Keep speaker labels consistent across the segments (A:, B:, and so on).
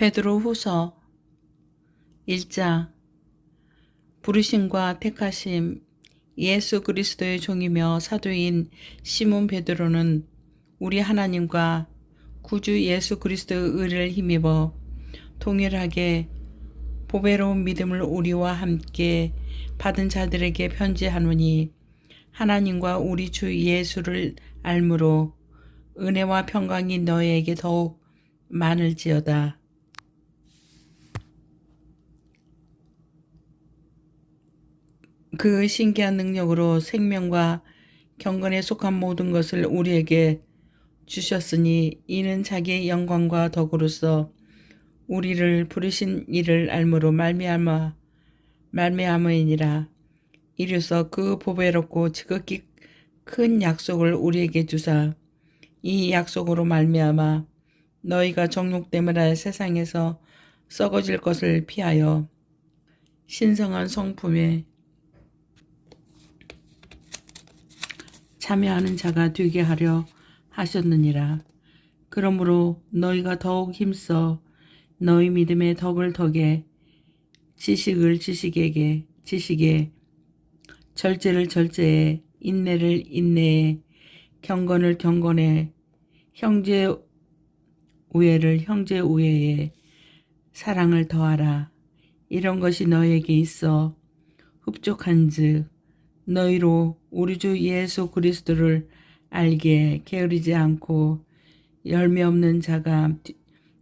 A: 베드로 후서 1장 부르심과 택하심 예수 그리스도의 종이며 사도인 시몬 베드로는 우리 하나님과 구주 예수 그리스도의 의를 힘입어 동일하게 보배로운 믿음을 우리와 함께 받은 자들에게 편지하노니 하나님과 우리 주 예수를 알므로 은혜와 평강이 너희에게 더욱 많을지어다. 그 신기한 능력으로 생명과 경건에 속한 모든 것을 우리에게 주셨으니 이는 자기의 영광과 덕으로서 우리를 부르신 이를 알므로 말미암아 말미암으니라. 이로써 그 보배롭고 지극히 큰 약속을 우리에게 주사 이 약속으로 말미암아 너희가 정욕 때문에 세상에서 썩어질 것을 피하여 신성한 성품에 참여하는 자가 되게 하려 하셨느니라. 그러므로 너희가 더욱 힘써 너희 믿음의 덕을 덕에 지식을 지식에게 지식에 절제를 절제에 인내를 인내에 경건을 경건에 형제 우애를 형제 우애에 사랑을 더하라. 이런 것이 너에게 있어 흡족한즉 너희로 우리 주 예수 그리스도를 알게 게으르지 않고 열매 없는 자가 뒤-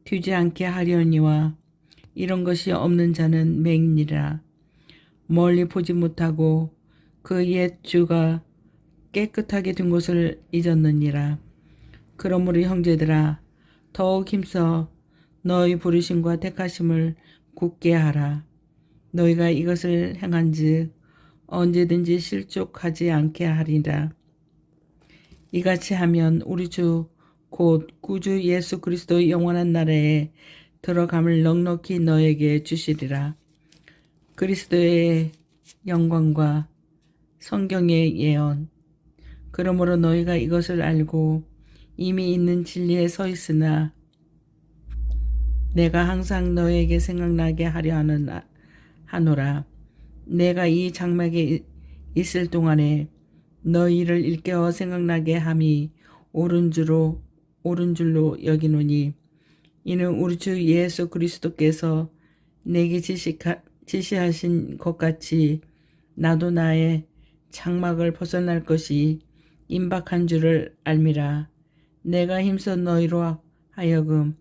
A: 뒤지 않게 하려니와 이런 것이 없는 자는 맹니라. 멀리 보지 못하고 그 옛 주가 깨끗하게 된 것을 잊었느니라. 그러므로 형제들아 더욱 힘써 너희 부르심과 택하심을 굳게 하라. 너희가 이것을 행한즉 언제든지 실족하지 않게 하리라. 이같이 하면 우리 주 곧 구주 예수 그리스도의 영원한 나라에 들어감을 넉넉히 너에게 주시리라. 그리스도의 영광과 성경의 예언. 그러므로 너희가 이것을 알고 이미 있는 진리에 서 있으나 내가 항상 너에게 생각나게 하려 하는 아- 하노라. 내가 이 장막에 이- 있을 동안에 너희를 일깨워 생각나게 함이 옳은 줄로 옳은 줄로 여기노니 이는 우리 주 예수 그리스도께서 내게 지시하, 지시하신 것 같이 나도 나의 장막을 벗어날 것이 임박한 줄을 알미라. 내가 힘써 너희로 하여금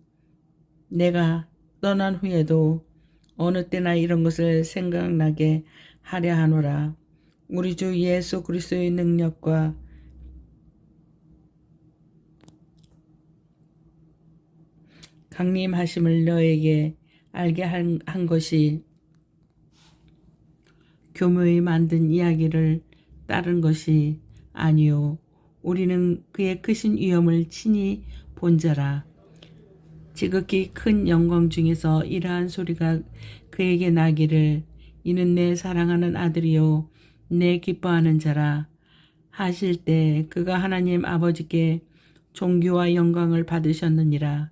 A: 내가 떠난 후에도 어느 때나 이런 것을 생각나게 하려 하노라. 우리 주 예수 그리스도의 능력과 강림하심을 너에게 알게 한, 한 것이 교묘히 만든 이야기를 따른 것이 아니요. 우리는 그의 크신 위엄을 친히 본 자라. 지극히 큰 영광 중에서 이러한 소리가 그에게 나기를 이는 내 사랑하는 아들이요 내 기뻐하는 자라. 하실 때 그가 하나님 아버지께 존귀와 영광을 받으셨느니라.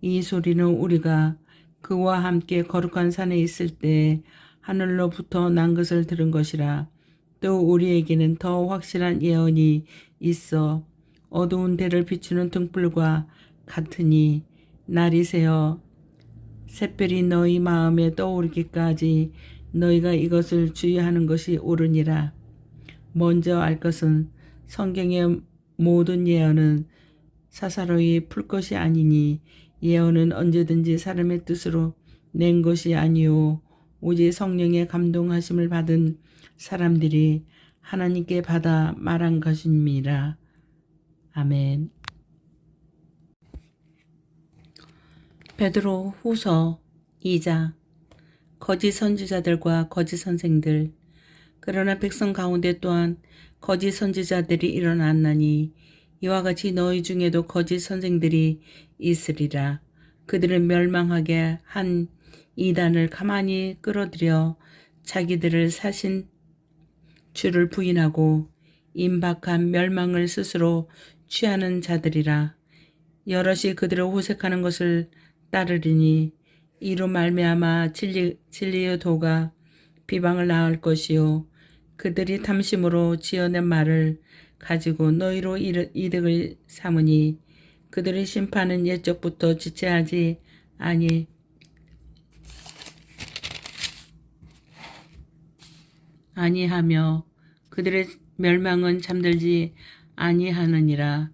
A: 이 소리는 우리가 그와 함께 거룩한 산에 있을 때 하늘로부터 난 것을 들은 것이라. 또 우리에게는 더 확실한 예언이 있어 어두운 데를 비추는 등불과 같으니 날이 새어 샛별이 너희 마음에 떠오르기까지 너희가 이것을 주의하는 것이 옳으니라. 먼저 알 것은 성경의 모든 예언은 사사로이 풀 것이 아니니 예언은 언제든지 사람의 뜻으로 낸 것이 아니요 오직 성령의 감동하심을 받은 사람들이 하나님께 받아 말한 것입니다. 아멘. 베드로 후서 2장. 거짓 선지자들과 거짓 선생들 그러나 백성 가운데 또한 거짓 선지자들이 일어났나니 이와 같이 너희 중에도 거짓 선생들이 있으리라. 그들은 멸망하게 한 이단을 가만히 끌어들여 자기들을 사신 주를 부인하고 임박한 멸망을 스스로 취하는 자들이라. 여럿이 그들을 호색하는 것을 따르리니 이로 말미암아 진리, 진리의 도가 비방을 낳을 것이요. 그들이 탐심으로 지어낸 말을 가지고 너희로 이득을 삼으니 그들의 심판은 옛적부터 지체하지 아니. 아니하며 그들의 멸망은 잠들지 아니하느니라.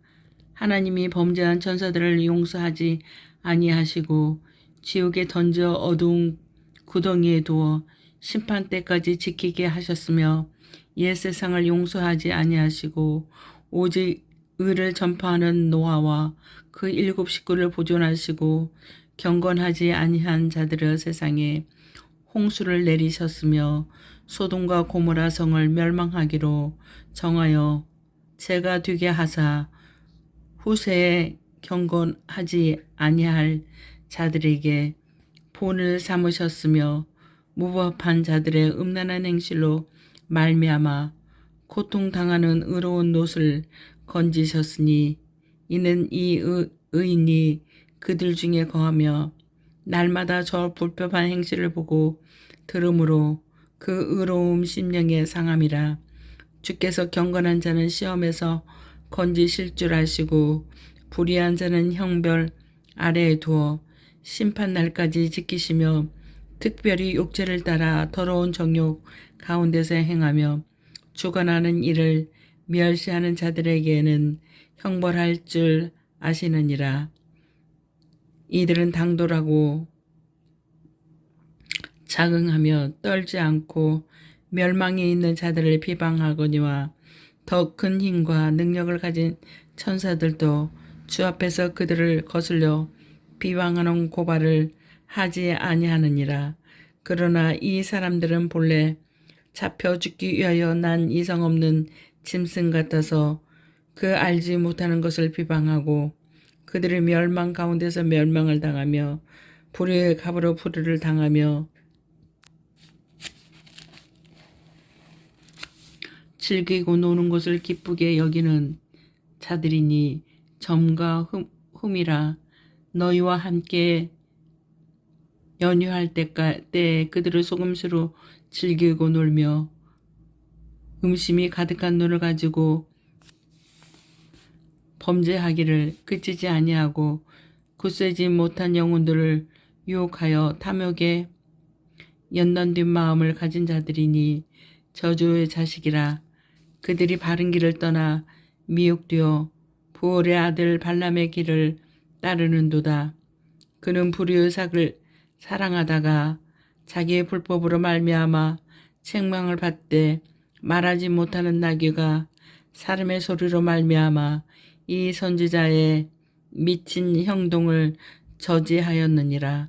A: 하나님이 범죄한 천사들을 용서하지 아니하시고 지옥에 던져 어두운 구덩이에 두어 심판 때까지 지키게 하셨으며 옛 세상을 용서하지 아니하시고 오직 의를 전파하는 노아와 그 일곱 식구를 보존하시고 경건하지 아니한 자들의 세상에 홍수를 내리셨으며 소돔과 고모라 성을 멸망하기로 정하여 제가 되게 하사 후세에 경건하지 아니할 자들에게 본을 삼으셨으며 무법한 자들의 음란한 행실로 말미암아 고통당하는 의로운 노을 건지셨으니 이는 이 의, 의인이 그들 중에 거하며 날마다 저 불법한 행실을 보고 들으므로 그 의로움 심령의 상함이라 주께서 경건한 자는 시험에서 건지실 줄 아시고 불의한 자는 형벌 아래에 두어 심판 날까지 지키시며 특별히 욕제를 따라 더러운 정욕 가운데서 행하며 주관하는 일을 멸시하는 자들에게는 형벌할 줄 아시느니라. 이들은 당돌하고 자긍하며 떨지 않고 멸망에 있는 자들을 비방하거니와 더 큰 힘과 능력을 가진 천사들도 주 앞에서 그들을 거슬려 비방하는 고발을 하지 아니하느니라. 그러나 이 사람들은 본래 잡혀 죽기 위하여 난 이성 없는 짐승 같아서 그 알지 못하는 것을 비방하고 그들의 멸망 가운데서 멸망을 당하며 불의의 갑으로 불의를 당하며 즐기고 노는 것을 기쁘게 여기는 자들이니 점과 흠, 흠이라. 너희와 함께 연휴할 때까, 때 그들을 속임수로 즐기고 놀며 음심이 가득한 눈을 가지고 범죄하기를 그치지 아니하고 굳세지 못한 영혼들을 유혹하여 탐욕에 연단된 마음을 가진 자들이니 저주의 자식이라. 그들이 바른 길을 떠나 미혹되어 부올의 아들 발람의 길을 따르는도다. 그는 불의의 삭을 사랑하다가 자기의 불법으로 말미암아 책망을 받되 말하지 못하는 나귀가 사람의 소리로 말미암아 이 선지자의 미친 형동을 저지하였느니라.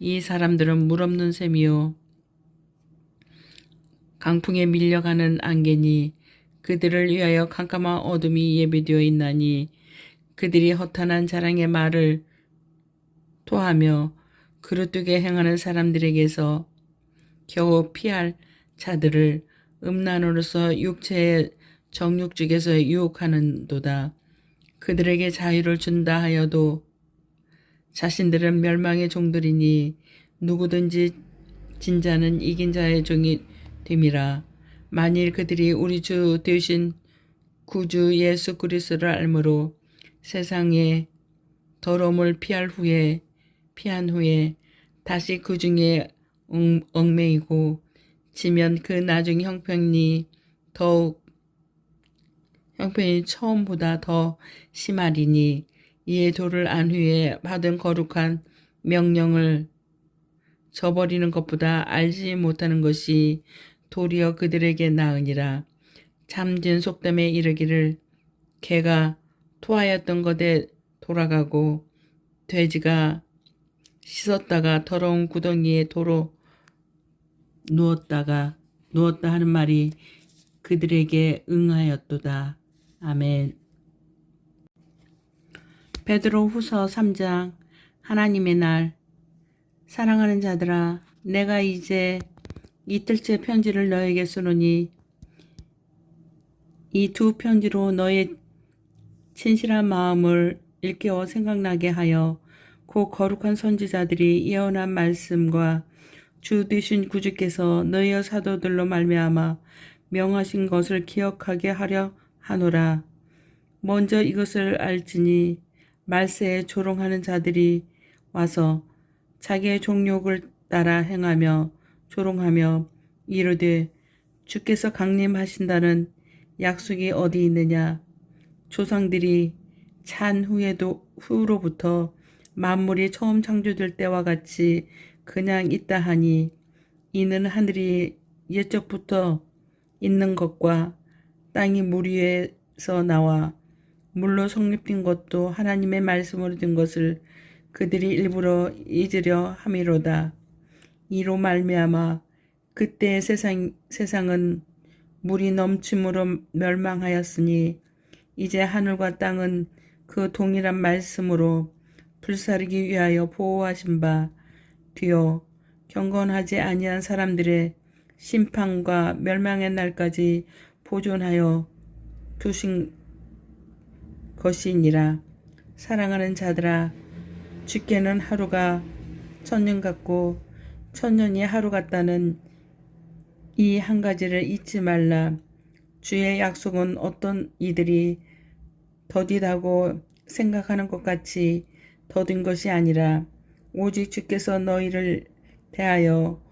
A: 이 사람들은 물 없는 셈이요 강풍에 밀려가는 안개니 그들을 위하여 캄캄한 어둠이 예비되어 있나니 그들이 허탄한 자랑의 말을 토하며 그릇되게 행하는 사람들에게서 겨우 피할 자들을 음란으로서 육체의 정육죽에서 유혹하는도다. 그들에게 자유를 준다 하여도 자신들은 멸망의 종들이니 누구든지 진자는 이긴 자의 종이 됨이라. 만일 그들이 우리 주 되신 구주 예수 그리스도를 알므로 세상의 더러움을 피할 후에 피한 후에 다시 그 중에 엉- 얽매이고 지면 그 나중 형편이 더욱 형편이 처음보다 더 심하리니 이에 도를 안 후에 받은 거룩한 명령을 저버리는 것보다 알지 못하는 것이 도리어 그들에게 나으니라. 참된 속담에 이르기를 개가 토하였던 것에 돌아가고 돼지가 씻었다가 더러운 구덩이에 도로 누웠다가 누웠다 하는 말이 그들에게 응하였도다. 아멘. 베드로 후서 3장 하나님의 날 사랑하는 자들아 내가 이제 이틀째 편지를 너에게 쓰노니 이 두 편지로 너의 진실한 마음을 일깨워 생각나게 하여 곧 거룩한 선지자들이 예언한 말씀과 주 되신 구주께서 너희의 사도들로 말미암아 명하신 것을 기억하게 하려 하노라. 먼저 이것을 알지니 말세에 조롱하는 자들이 와서 자기의 종욕을 따라 행하며 조롱하며 이르되 주께서 강림하신다는 약속이 어디 있느냐 조상들이 찬 후에도 후로부터 만물이 처음 창조될 때와 같이 그냥 있다 하니 이는 하늘이 옛적부터 있는 것과 땅이 물 위에서 나와 물로 성립된 것도 하나님의 말씀으로 된 것을 그들이 일부러 잊으려 함이로다. 이로 말미암아 그때 세상 세상은 물이 넘침으로 멸망하였으니 이제 하늘과 땅은 그 동일한 말씀으로 불사르기 위하여 보호하신 바 뒤어 경건하지 아니한 사람들의 심판과 멸망의 날까지 보존하여 두신 것이니라. 사랑하는 자들아 주께는 하루가 천년 같고 천년이 하루 같다는 이 한 가지를 잊지 말라 주의 약속은 어떤 이들이 더디다고 생각하는 것 같이 더딘 것이 아니라 오직 주께서 너희를 대하여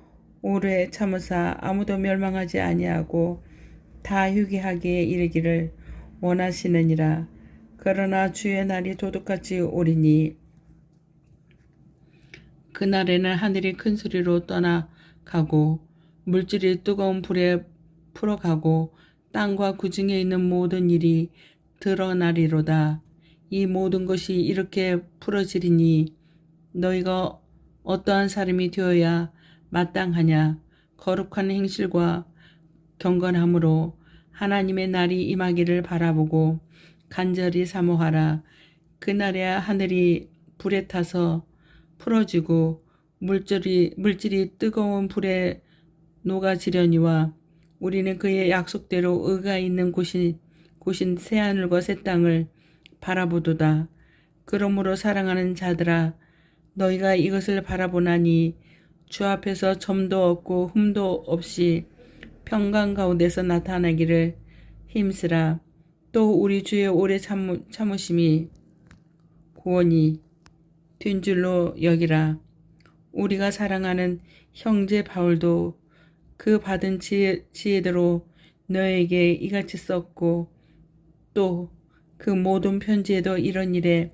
A: 오래 참으사 아무도 멸망하지 아니하고 다 휴게하기에 이르기를 원하시느니라. 그러나 주의 날이 도둑같이 오리니 그날에는 하늘이 큰 소리로 떠나가고 물질이 뜨거운 불에 풀어가고 땅과 그 중에 있는 모든 일이 드러나리로다. 이 모든 것이 이렇게 풀어지리니 너희가 어떠한 사람이 되어야 마땅하냐 거룩한 행실과 경건함으로 하나님의 날이 임하기를 바라보고 간절히 사모하라. 그날에 하늘이 불에 타서 풀어지고 물질이 물질이 뜨거운 불에 녹아지려니와 우리는 그의 약속대로 의가 있는 곳인 곳인 새 하늘과 새 땅을 바라보도다. 그러므로 사랑하는 자들아 너희가 이것을 바라보나니 주 앞에서 점도 없고 흠도 없이 평강 가운데서 나타나기를 힘쓰라. 또 우리 주의 오래 참으, 참으심이 구원이 된 줄로 여기라. 우리가 사랑하는 형제 바울도 그 받은 지혜, 지혜대로 너에게 이같이 썼고 또 그 모든 편지에도 이런 일에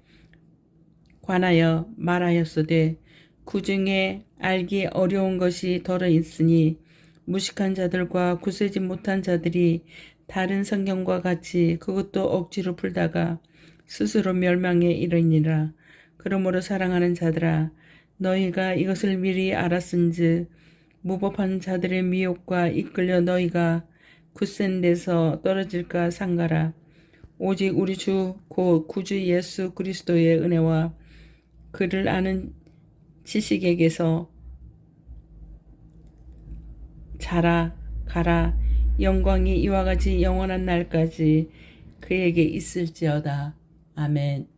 A: 관하여 말하였으되 그 중에 알기 어려운 것이 덜어 있으니 무식한 자들과 구세지 못한 자들이 다른 성경과 같이 그것도 억지로 풀다가 스스로 멸망에 이르니라. 그러므로 사랑하는 자들아 너희가 이것을 미리 알았은즉 무법한 자들의 미혹과 이끌려 너희가 굳센 데서 떨어질까 상가라. 오직 우리 주 곧 구주 예수 그리스도의 은혜와 그를 아는 지식에게서 자라 가라 영광이 이와 같이 영원한 날까지 그에게 있을지어다. 아멘.